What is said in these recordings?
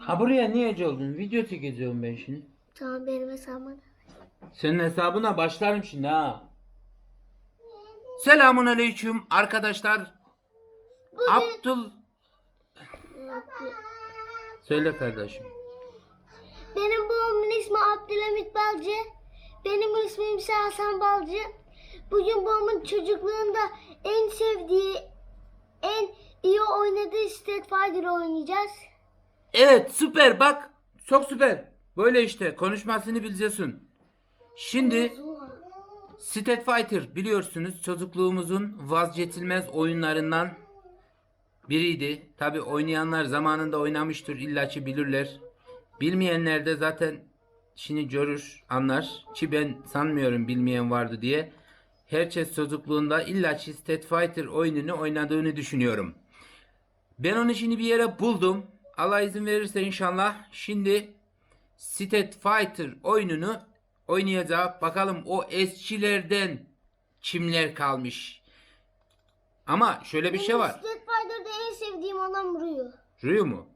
Ha buraya niye geldin? Video çekeceğim ben şimdi. Tamam benim hesabıma. Senin hesabına başlarım şimdi ha. Selamun aleyküm arkadaşlar. Abdul... Söyle kardeşim. Benim babamın ismi Abdülhamit Balcı. Benim ismim ise Hasan Balcı. Bugün babamın çocukluğunda en sevdiği, en iyi oynadığı Street Fighter oynayacağız. Evet süper bak. Çok süper. Böyle işte konuşmasını bileceksin. Şimdi Street Fighter biliyorsunuz çocukluğumuzun vazgeçilmez oyunlarından biriydi. Tabi oynayanlar zamanında oynamıştır illaki bilirler. Bilmeyenler de zaten şimdi görür anlar ki ben sanmıyorum bilmeyen vardı diye. Herkes çocukluğunda illaki Street Fighter oyununu oynadığını düşünüyorum. Ben onu şimdi bir yere buldum. Allah izin verirse inşallah. Şimdi Street Fighter oyununu oynayacağız. Bakalım o eskilerden kimler kalmış. Ama şöyle bir şey var. Street Fighter'da en sevdiğim adam Ryu. Ryu mu?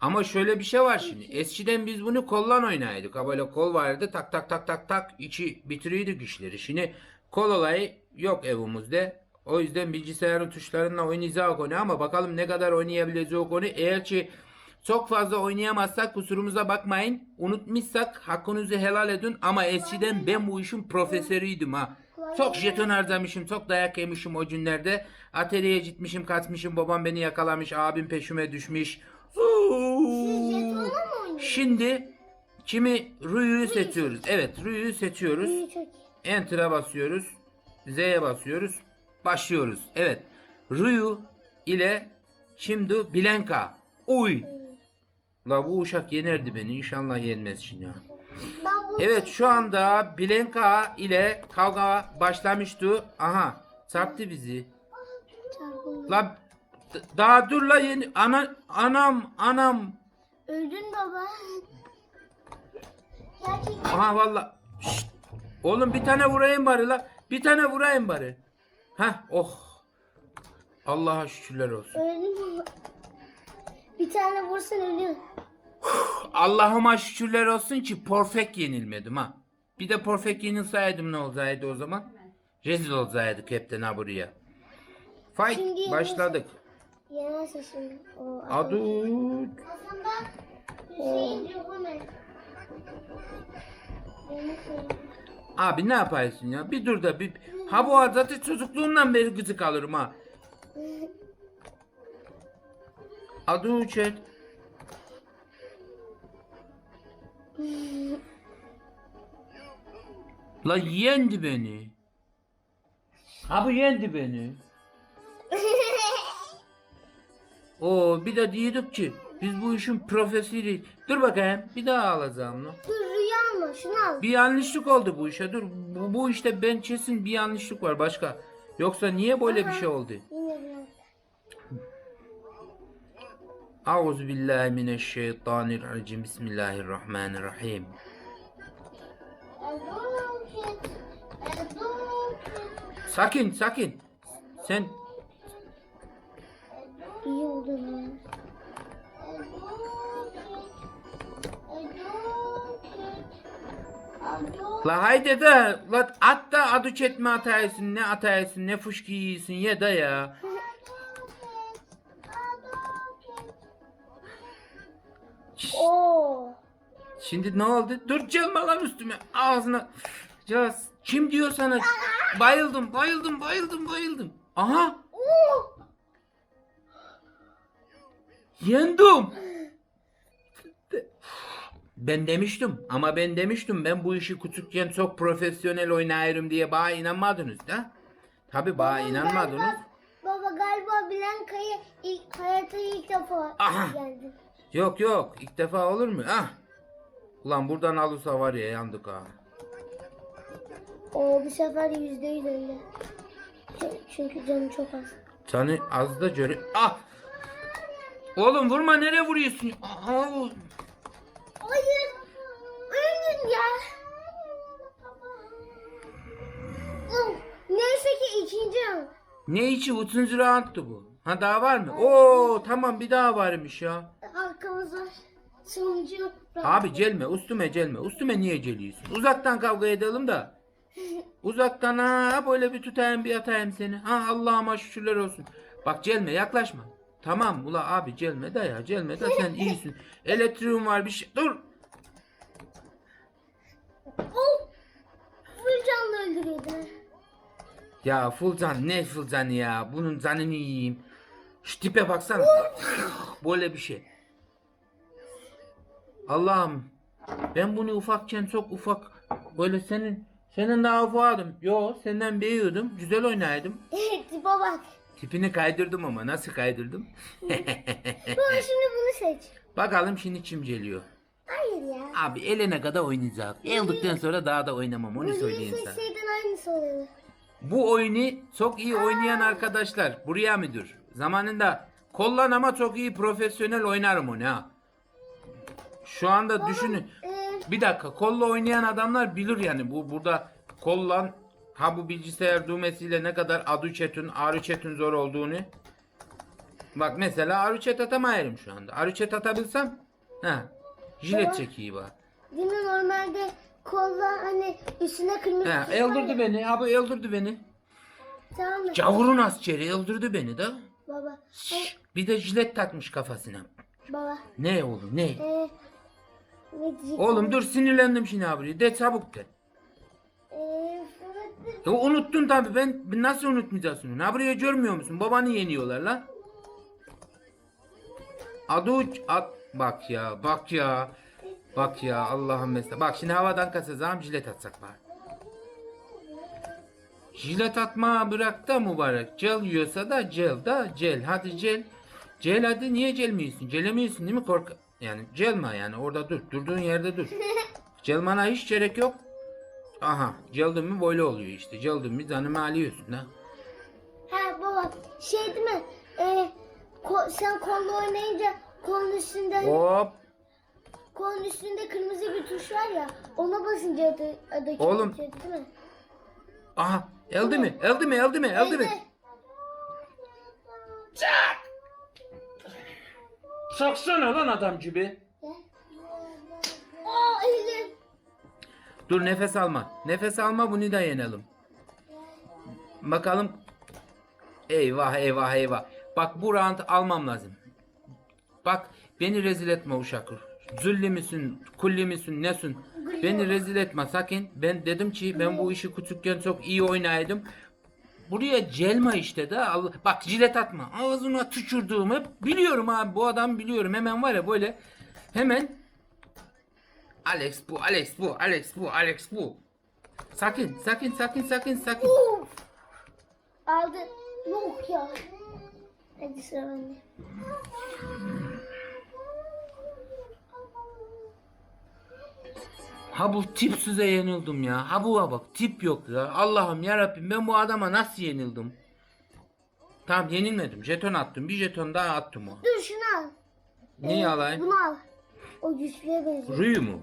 Ama şöyle bir şey var şimdi. Eskiden biz bunu kollan oynaydık. Ha böyle kol vardı. Tak tak tak tak tak içi bitiriyorduk işleri. Şimdi kol olayı yok evimizde. O yüzden bilgisayarın tuşlarıyla oynayacağız onu ama bakalım ne kadar oynayabileceğiz onu. Eğer ki çok fazla oynayamazsak kusurumuza bakmayın. Unutmuşsak hakkınızı helal edin ama eskiden ben bu işin profesörüydüm ha. Çok jeton harcamışım, çok dayak yemişim o günlerde. Atölyeye gitmişim, kaçmışım, babam beni yakalamış, abim peşime düşmüş. Şimdi kimi Rüyü'yü seçiyoruz. Evet, Rüyü'yü seçiyoruz. Enter'a basıyoruz. Z'ye basıyoruz. Başlıyoruz. Evet. Ryu ile şimdi Blanka. Uy. La bu uşak yenerdi beni. İnşallah yenmez şimdi ya. Evet şu anda Blanka ile kavga başlamıştı. Aha çarptı bizi. La daha dur la yeni ana anam anam. Öldün baba. Gerçekten Aha valla. Şşt. Oğlum bir tane vurayım bari la. Bir tane vurayım bari. Heh oh. Allah'a şükürler olsun. baba. Bir tane vursan ölüyor. Allah'ıma şükürler olsun ki perfect yenilmedim ha. Bir de perfect yenilseydim ne olacaktı o zaman? Rezil olacaktık hepten ha buraya. Fight Şimdi başladık. Yenerse şimdi. O Adut. Aslında Hüseyin Cumhurbaşkanı. Abi ne yaparsın ya? Bir dur da bir... Ha bu arada zaten çocukluğumdan beri gıcık alırım ha. Adu chat. La yendi beni. Ha bu yendi beni. Oo bir de diyorduk ki biz bu işin profesörüyüz. Dur bakayım bir daha alacağım lan. Dur şunu al. Bir yanlışlık oldu bu işe. Dur bu, bu işte ben kesin bir yanlışlık var başka. Yoksa niye böyle bir şey oldu? Yine biraz. Auzu billahi mineşşeytanirracim. Bismillahirrahmanirrahim. Sakin sakin. Sen İyi oldu la haydi de la at da adı çetme ataysın ne ataysın ne fışkı yiyorsun ya da ya. Oo. Şimdi ne oldu? Dur gelme lan üstüme. Ağzına. Ya kim diyor sana? Bayıldım, bayıldım, bayıldım, bayıldım. Aha. Oo. Yendim. Ben demiştim ama ben demiştim ben bu işi küçükken çok profesyonel oynarım diye bana inanmadınız da. Tabi bana inanmadınız. Galiba, baba galiba Blanka'yı ilk hayatta ilk defa Aha. geldi. Yok yok ilk defa olur mu? Ah. Ulan buradan alırsa var ya yandık ha. Oo bu sefer yüzde yüz öyle. Çünkü canım çok az. Canı az da göre... Ah! Oğlum vurma nereye vuruyorsun? Aha! Ne içi? Üçüncü roundtu bu. Ha daha var mı? Oo tamam bir daha varmış ya. Arkamız var. Sonuncu. Abi gelme üstüme gelme. Üstüme niye geliyorsun? Uzaktan kavga edelim de. Uzaktan ha böyle bir tutayım bir atayım seni. Ha Allah'ıma şükürler olsun. Bak gelme yaklaşma. Tamam ula abi gelme de ya gelme de sen iyisin. Elektriğin var bir şey. Dur. Oh! Full canlı öldürüyordu. Ya Fulcan ne Fulcan'ı ya? Bunun canını yiyeyim. Şu tipe baksana. Böyle bir şey. Allah'ım. Ben bunu ufakken çok ufak böyle senin senin daha ufadım. Yo senden büyüyordum. Güzel oynaydım. Tipe bak. Tipini kaydırdım ama nasıl kaydırdım? Baba şimdi bunu seç. Bakalım şimdi kim geliyor. Hayır ya. Abi elene kadar oynayacağız. Eldikten sonra daha da oynamam onu söyleyeyim sana. seçseydin aynısı oluyordu. Bu oyunu çok iyi oynayan arkadaşlar buraya müdür? Zamanında kollan ama çok iyi profesyonel oynarım onu ha. Şu anda düşünün. Ee, Bir dakika kolla oynayan adamlar bilir yani bu burada kollan ha bu bilgisayar düğmesiyle ne kadar adı chat'in arı chat'in zor olduğunu. Bak mesela arı chat atamayarım şu anda. Arı chat atabilsem ha jilet çekeyim bak. değil mi normalde kolla hani üstüne kırmızı Ha, var öldürdü ya. beni. Abi öldürdü beni. Tamam mı? Cavurun askeri öldürdü beni de. Baba. Şşş, bir de jilet takmış kafasına. Baba. Ne oğlum ne? Ee, ne? Oğlum dur sinirlendim şimdi abi. De çabuk de. Ee, Fırat- Ya unuttun tabi ben ben nasıl unutmayacaksın? Ne buraya görmüyor musun? Babanı yeniyorlar lan. Aduç at bak ya bak ya. Bak ya Allah'ım mesela. Bak şimdi havadan kasacağım jilet atsak bari. Jilet atma bırak da mübarek. Gel yiyorsa da gel da gel. Hadi gel. Gel hadi niye gelmiyorsun? Gelemiyorsun değil mi kork? Yani gelme yani orada dur. Durduğun yerde dur. Gelmana hiç gerek yok. Aha geldin mi böyle oluyor işte. Geldin mi canımı alıyorsun ha. Ha baba şey değil mi? Ee, ko- sen kolla oynayınca kolun üstünde Hop. Kolun üstünde kırmızı bir tuş var ya ona basınca adı, adı Oğlum. çıkıyor, değil mi? Aha elde mi? Elde mi? Elde mi? Elde mi? Elde. Saksana lan adam gibi. Aa elim. Dur nefes alma. Nefes alma bunu da yenelim. Bakalım. Eyvah eyvah eyvah. Bak bu round almam lazım. Bak beni rezil etme uşakır. Zülli misin, kulli misin, nesin? Beni rezil etme sakın. Ben dedim ki ben bu işi küçükken çok iyi oynaydım. Buraya celma işte de Allah. Bak jilet atma. Ağzına tükürdüğüm hep biliyorum abi bu adam biliyorum. Hemen var ya böyle hemen Alex bu, Alex bu, Alex bu, Alex bu. Sakin, sakin, sakin, sakin, sakin. Uf. Aldı. Yok ya. Hadi sıra bende. Ha bu tipsize yenildim ya. Ha bu bak tip yok ya. Allah'ım ya Rabbim ben bu adama nasıl yenildim? Tamam yenilmedim. Jeton attım. Bir jeton daha attım o. Dur şunu al. Neyi alayım? Bunu al. O güçlüye benziyor. Rüyü mu?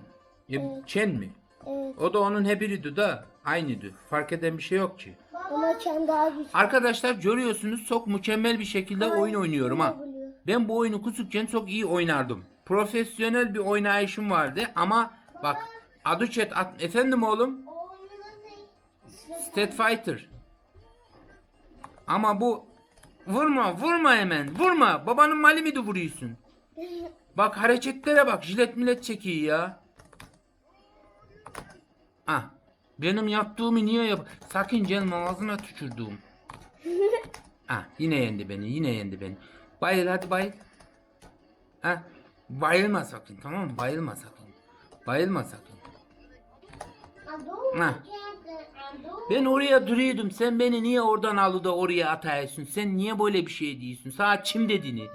Ya, Çen mi? Evet. O da onun hebiriydi da aynıydı. Fark eden bir şey yok ki. Ama kendi daha güçlü. Arkadaşlar görüyorsunuz çok mükemmel bir şekilde oyun oynuyorum ha. Biliyor. Ben bu oyunu küçükken çok iyi oynardım. Profesyonel bir oynayışım vardı ama bak adı chat at efendim oğlum Stat Fighter. Ama bu vurma vurma hemen vurma babanın mali mi de vuruyorsun? Bak hareketlere bak jilet millet çekiyor ya. Ah benim yaptığımı niye yap? Sakın canım ağzına tükürdüğüm. Ah yine yendi beni yine yendi beni. Bayıl hadi bayıl. Ha bayılma sakın tamam mı? Bayılma sakın. Bayılma sakın. Ha. Ben oraya duruyordum. Sen beni niye oradan alı da oraya atıyorsun? Sen niye böyle bir şey diyorsun? Sana kim dediğini?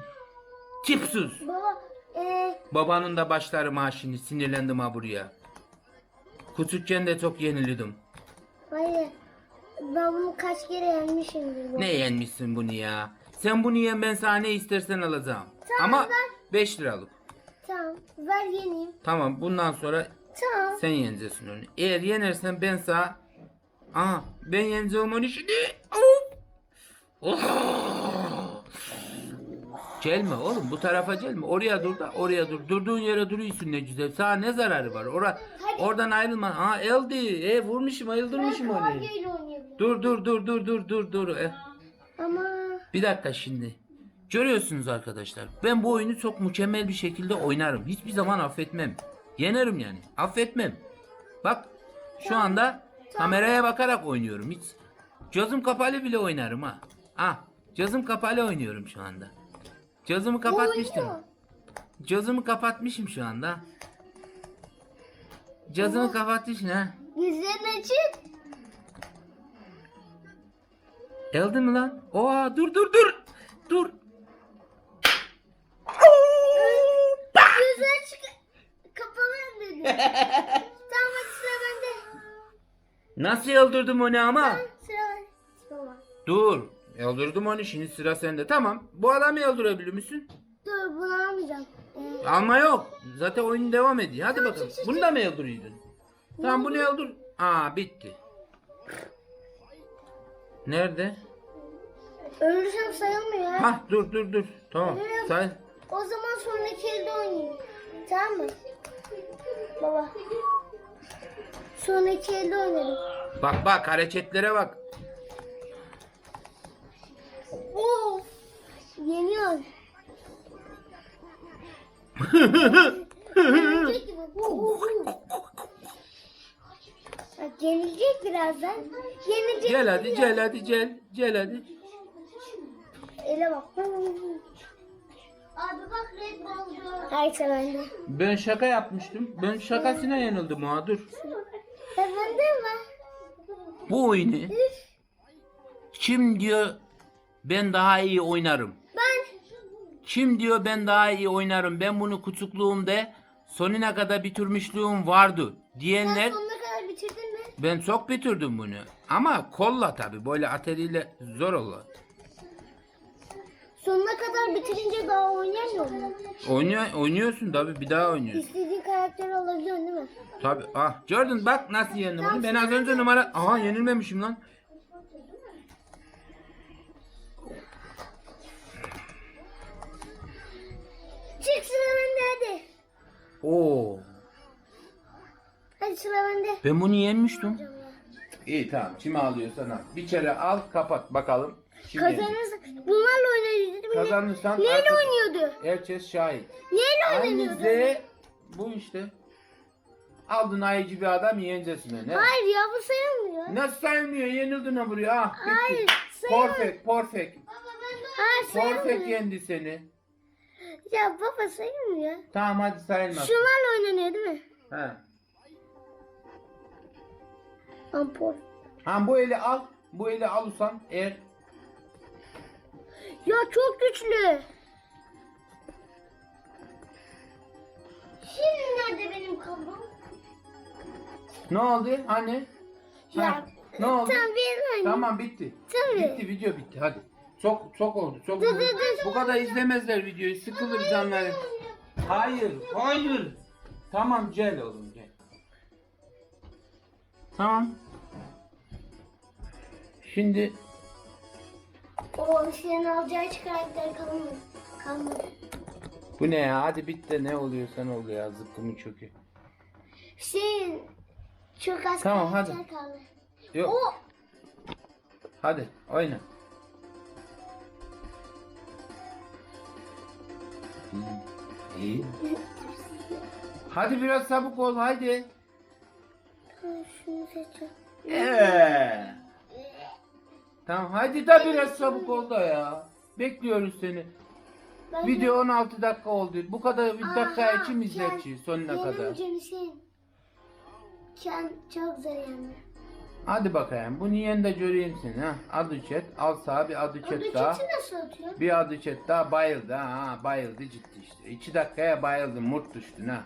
Tipsiz. Baba ee, Babanın da başları maaşını sinirlendim ha buraya. Küçükken de çok yenildim. hayır. Ben bunu kaç kere yenmişimdir. baba. Ne yenmişsin bunu ya? Sen bunu yen ben sana ne istersen alacağım. Tamam, Ama ver. 5 liralık. Tamam. Ver yeneyim. Tamam bundan sonra Tamam. sen yeneceksin onu. Eğer yenersen ben sana... Aa ben yeneceğim onu şimdi. Oh! Gelme oğlum bu tarafa gelme. Oraya dur da oraya dur. Durduğun yere duruyorsun ne güzel. Sana ne zararı var? Ora, Hadi. oradan ayrılma. Ha eldi. E vurmuşum ayıldırmışım onu. Dur dur dur dur dur dur dur. E, Ama bir dakika şimdi. Görüyorsunuz arkadaşlar. Ben bu oyunu çok mükemmel bir şekilde oynarım. Hiçbir zaman affetmem. Yenerim yani. Affetmem. Bak şu anda kameraya bakarak oynuyorum. Hiç gözüm kapalı bile oynarım ha. Ah, gözüm kapalı oynuyorum şu anda. Gözümü kapatmıştım. Gözümü kapatmışım şu anda. Gözümü kapatmışsın ha. Gözlerini açık. Geldi mi lan? Oha dur dur dur. Dur. Gözü açık. Kapalı dedi. tamam hadi sıra bende. Nasıl öldürdüm onu ama? Sıra. Dur. Öldürdüm onu şimdi sıra sende. Tamam. Bu adamı öldürebilir misin? Dur bunu almayacağım. Ee, Alma yok. Zaten oyun devam ediyor. Hadi bakalım. çık, çık, Bunu da mı öldürüyordun? Tamam bunu öldür. Aa bitti. Nerede? ölürsem sayılmıyor. ha. Hah dur dur dur. Tamam. Ölürüm. Say. O zaman sonraki elde oynayayım. Tamam mı? Baba. Sonraki elde oynarım. Bak bak hareketlere bak. Of. Yeniyor. Yenilecek gibi. Bak birazdan. Yenilecek. Gel hadi gel hadi gel. Gel hadi. Ele bak. Abi bak Red Bull Hayır bende. Ben şaka yapmıştım. Ben şakasına yanıldım ha dur. Bu oyunu kim diyor ben daha iyi oynarım. Ben. Kim diyor ben daha iyi oynarım. Ben bunu küçüklüğümde sonuna kadar bitirmişliğim vardı diyenler sonuna kadar bitirdin mi? ben çok bitirdim bunu. Ama kolla tabi böyle atariyle zor olur. Sonuna kadar bitirince daha oynayamıyor mu? Oynuyor, oynuyorsun tabi bir daha oynuyorsun. İstediğin karakteri alabiliyorsun değil mi? Tabi ah gördün bak nasıl yendim bunu. Ben az önce numara aha yenilmemişim lan. Çık sıra bende hadi. Oo Hadi sıra bende. ben bunu yenmiştim. İyi tamam kimi alıyorsan al. Bir kere al kapat bakalım. Şimdi Kazanırsa bunlarla mi? Kazanırsan Neyle artık- oynuyordu? herkes şahit. Neyle oynanıyordu? Z bu işte. Aldın ayıcı bir adam yeneceksin ne? Hayır ya bu sayılmıyor. Nasıl sayılmıyor? Yenildin ha buraya. Ah bitti. Hayır, sayılmıyor. Perfect, perfect. Hayır Perfect sayılmıyor. yendi seni. Ya baba sayılmıyor. Tamam hadi sayılmaz. Şunlarla oynanıyor değil mi? He. Ampul. Ha bu eli al. Bu eli al usan eğer Ya çok güçlü. Şimdi nerede benim kablom? ne oldu? Hani? Ya Ha, ne oldu? Tamam bir oyun. Tamam bitti. Tabii. Bitti video bitti hadi. Çok çok oldu. Çok Dur, oldu. dur, dur. Bu kadar izlemezler videoyu. Sıkılır canları. Hayır, hayır. Tamam gel oğlum gel. Tamam. Şimdi O senin alacağı karakter kalmadı. Kalmadı. bu ne ya? Hadi bitti ne oluyorsa ne oluyor ya zıkkımın çökü. Hüseyin çok az Tamam, karakter hadi. kaldı. Yok. O Hadi oyna. İyi. Hadi biraz sabuk ol haydi. şunu seçiyorum. Ee. Tamam hadi da biraz sabuk ol da ya. Bekliyoruz seni. Ben Video 16 dakika oldu. Bu kadar bir dakika Aha, için izletçi sonuna kadar. Yenemeyeceğim Hüseyin. Ken çok zor yendi. Hadi bakayım. Bunu yen de göreyim seni ha. Adı chat. Al sağa bir adı chat da daha. çeti nasıl atıyor? Bir adı chat daha bayıldı ha. ha. Bayıldı ciddi işte. 2 dakikaya bayıldı. Murt düştün ha.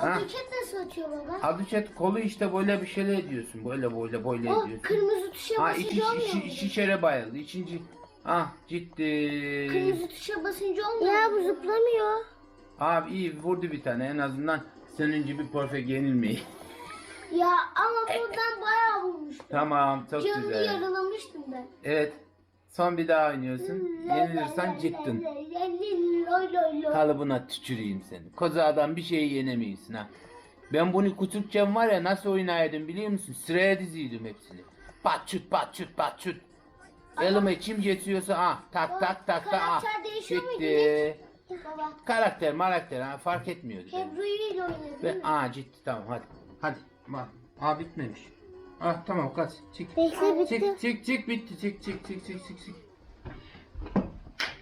Ha? da çet nasıl atıyor baba? Chat kolu işte böyle bir şeyler ediyorsun. Böyle böyle böyle O ediyorsun. kırmızı tuşa Ha iki, basınca olmuyor iki, mu? iki kere bayıldı. İkinci. Ah ciddi. Kırmızı tuşa basınca olmuyor Ya bu zıplamıyor. Abi iyi vurdu bir tane en azından senin gibi perfect yenilmeyi. Ya ama buradan bayağı vurmuştum. tamam çok Canını güzel. yaralamıştım ben. Evet. Son bir daha oynuyorsun. Yenilirsen çıktın. Kalıbına tüküreyim seni. Koza adam bir şeyi yenemiyorsun ha. Ben bunu küçükken var ya nasıl oynaydım biliyor musun? Sıraya diziydim hepsini. Pat çut pat çut pat çut. Elime kim geçiyorsa ah tak tak tak tak ah. Gitti. Karakter marakter ha fark etmiyordu. benim. Ebru'yu ile oynadı. Ve aa ciddi tamam hadi. Hadi bak. Aa bitmemiş. Ah tamam kaç. Çık. Bekle bitti. Çık çık çık bitti çık çık çık çık çık çık.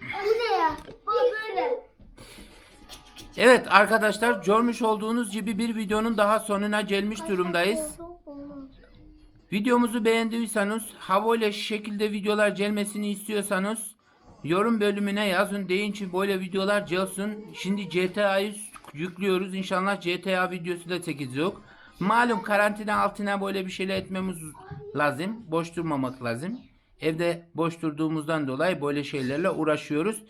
Bu ne ya? Bu böyle. Evet arkadaşlar görmüş olduğunuz gibi bir videonun daha sonuna gelmiş durumdayız. Videomuzu beğendiyseniz, havayla şekilde videolar gelmesini istiyorsanız yorum bölümüne yazın. Deyin ki böyle videolar gelsin. Şimdi GTA'yı yüklüyoruz. İnşallah GTA videosu da çekeceğiz. Malum karantina altına böyle bir şeyler etmemiz lazım. Boş durmamak lazım. Evde boş durduğumuzdan dolayı böyle şeylerle uğraşıyoruz.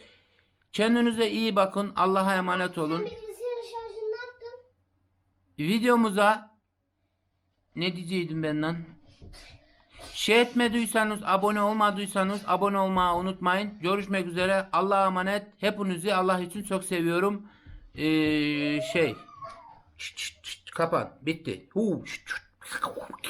Kendinize iyi bakın. Allah'a emanet olun. Videomuza ne diyeceydim ben lan? Şey etmediyseniz, abone olmadıysanız abone olmayı unutmayın. Görüşmek üzere. Allah'a emanet. Hepinizi Allah için çok seviyorum. Ee, şey. Şşt, şşt, şşt, kapan. Bitti. Huu, şşt, şşt.